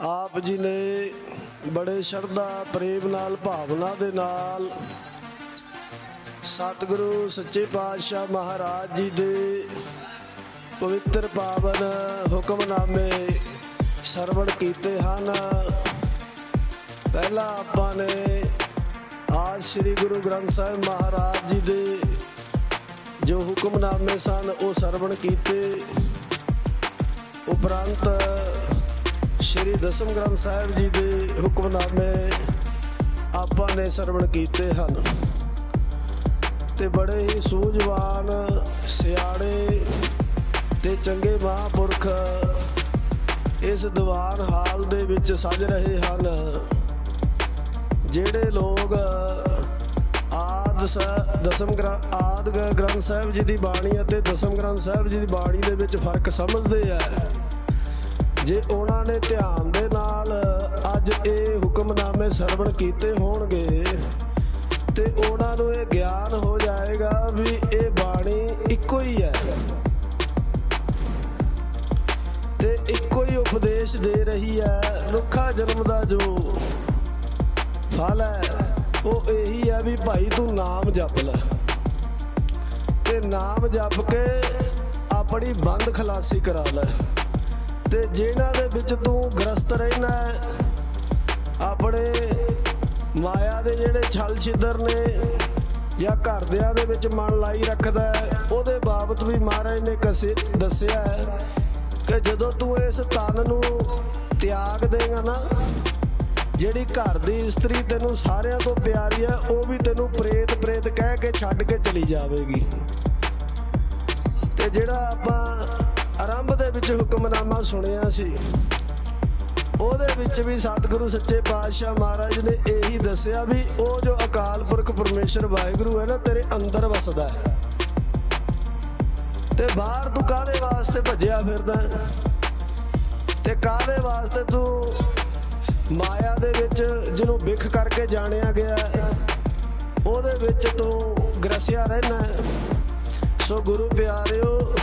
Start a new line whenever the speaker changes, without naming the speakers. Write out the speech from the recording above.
ਆਪ ਜੀ ਨੇ ਬੜੇ ਸ਼ਰਧਾ, ਪ੍ਰੇਮ ਨਾਲ, ਭਾਵਨਾ ਦੇ ਨਾਲ ਸਤਿਗੁਰੂ ਸੱਚੇ ਪਾਤਸ਼ਾਹ ਮਹਾਰਾਜ ਜੀ ਦੇ ਪਵਿੱਤਰ ਪਾਵਨ ਹੁਕਮਨਾਮੇ ਸਰਵਣ ਕੀਤੇ ਹਨ। ਪਹਿਲਾ ਆਪਾਂ ਨੇ ਆਜ ਸ੍ਰੀ ਗੁਰੂ ਗ੍ਰੰਥ ਸਾਹਿਬ ਮਹਾਰਾਜ ਜੀ ਦੇ ਜੋ ਹੁਕਮਨਾਮੇ ਸਨ, ਉਹ ਸਰਵਣ ਕੀਤੇ। ਉਪਰੰਤ ਸ਼੍ਰੀ ਦਸਮ ਗ੍ਰੰਥ ਸਾਹਿਬ ਜੀ ਦੇ ਹੁਕਮਨਾਮੇ ਆਪਾਂ ਨੇ ਸਰਵਣ ਕੀਤੇ ਹਨ। ਤੇ ਬੜੇ ਹੀ ਸੂਝਵਾਨ ਸਿਆੜੇ ਤੇ ਚੰਗੇ ਮਹਾਂਪੁਰਖ ਇਸ ਦੀਵਾਨ ਹਾਲ ਦੇ ਵਿੱਚ ਸੱਜ ਰਹੇ ਹਨ। ਜਿਹੜੇ ਲੋਕ ਆਦ ਸ- ਦਸਮ ਗ੍ਰੰਥ ਆਦ ਗ੍ਰੰਥ ਸਾਹਿਬ ਜੀ ਦੀ ਬਾਣੀ ਅਤੇ ਦਸਮ ਗ੍ਰੰਥ ਸਾਹਿਬ ਜੀ ਦੀ ਬਾਣੀ ਦੇ ਵਿੱਚ ਫ਼ਰਕ ਸਮਝਦੇ ਆ ਜੇ ਉਹਨਾਂ ਨੇ ਧਿਆਨ ਦੇ ਨਾਲ ਅੱਜ ਇਹ ਹੁਕਮਨਾਮੇ ਸਰਵਣ ਕੀਤੇ ਹੋਣਗੇ, ਤੇ ਉਹਨਾਂ ਨੂੰ ਇਹ ਗਿਆਨ ਹੋ ਜਾਏਗਾ ਵੀ ਇਹ ਬਾਣੀ ਇੱਕੋ ਹੀ ਹੈ। ਤੇ ਇੱਕੋ ਹੀ ਉਪਦੇਸ਼ ਦੇ ਰਹੀ ਹੈ, ਰੁੱਖਾ ਜਨਮ ਦਾ ਜੋ ਫਲ ਹੈ, ਉਹ ਇਹੀ ਹੈ ਵੀ ਭਾਈ ਤੂੰ ਨਾਮ ਜਪ ਲੈ। ਤੇ ਨਾਮ ਜਪ ਕੇ ਆਪਣੀ ਬੰਦ ਖਲਾਸੀ ਕਰਾ ਲੈ। ਤੇ ਜਿਹਨਾਂ ਦੇ ਵਿੱਚ ਤੂੰ ਗ੍ਰਸਤ ਰਹਿਣਾ ਆਪਣੇ ਮਾਇਆ ਦੇ ਜਿਹੜੇ ਛਲ ਛਿੱਦਰ ਨੇ ਜਾਂ ਘਰਦਿਆਂ ਦੇ ਵਿੱਚ ਮਨ ਲਾਈ ਰੱਖਦਾ ਉਹਦੇ ਬਾਬਤ ਵੀ ਮਹਾਰਾਜ ਨੇ ਕਸੇ ਦੱਸਿਆ ਹੈ ਕਿ ਜਦੋਂ ਤੂੰ ਇਸ ਤਨ ਨੂੰ ਤਿਆਗ ਦੇਗਾ ਨਾ, ਜਿਹੜੀ ਘਰ ਦੀ ਇਸਤਰੀ ਤੈਨੂੰ ਸਾਰਿਆਂ ਤੋਂ ਪਿਆਰੀ ਹੈ, ਉਹ ਵੀ ਤੈਨੂੰ ਪ੍ਰੇਤ ਪ੍ਰੇਤ ਕਹਿ ਕੇ ਛੱਡ ਕੇ ਚਲੀ ਜਾਵੇਗੀ। ਤੇ ਜਿਹੜਾ ਆਪਾਂ ਆਰੰਭ ਦੇ ਵਿੱਚ ਹੁਕਮਨਾਮਾ ਸੁਣਿਆ ਸੀ। ਉਹਦੇ ਵਿੱਚ ਵੀ ਸਤਿਗੁਰੂ ਸੱਚੇ ਪਾਤਸ਼ਾਹ ਮਹਾਰਾਜ ਨੇ ਇਹੀ ਦੱਸਿਆ ਵੀ ਉਹ ਜੋ ਅਕਾਲ ਪੁਰਖ ਪਰਮੇਸ਼ਰ ਵਾਹਿਗੁਰੂ ਹੈ ਨਾ, ਤੇਰੇ ਅੰਦਰ ਵਸਦਾ ਹੈ। ਤੇ ਬਾਹਰ ਤੂੰ ਕਾਦੇ ਵਾਸਤੇ ਭੱਜਿਆ ਫਿਰਦਾ ਤੇ ਕਾਦੇ ਵਾਸਤੇ ਤੂੰ ਮਾਇਆ ਦੇ ਵਿੱਚ ਜਿਹਨੂੰ ਵਿਖ ਕਰਕੇ ਜਾਣਿਆ ਗਿਆ ਉਹਦੇ ਵਿੱਚ ਤੂੰ ਗਰਸਿਆ ਰਹਿਣਾ ਸੋ ਗੁਰੂ ਪਿਆਰਿਓ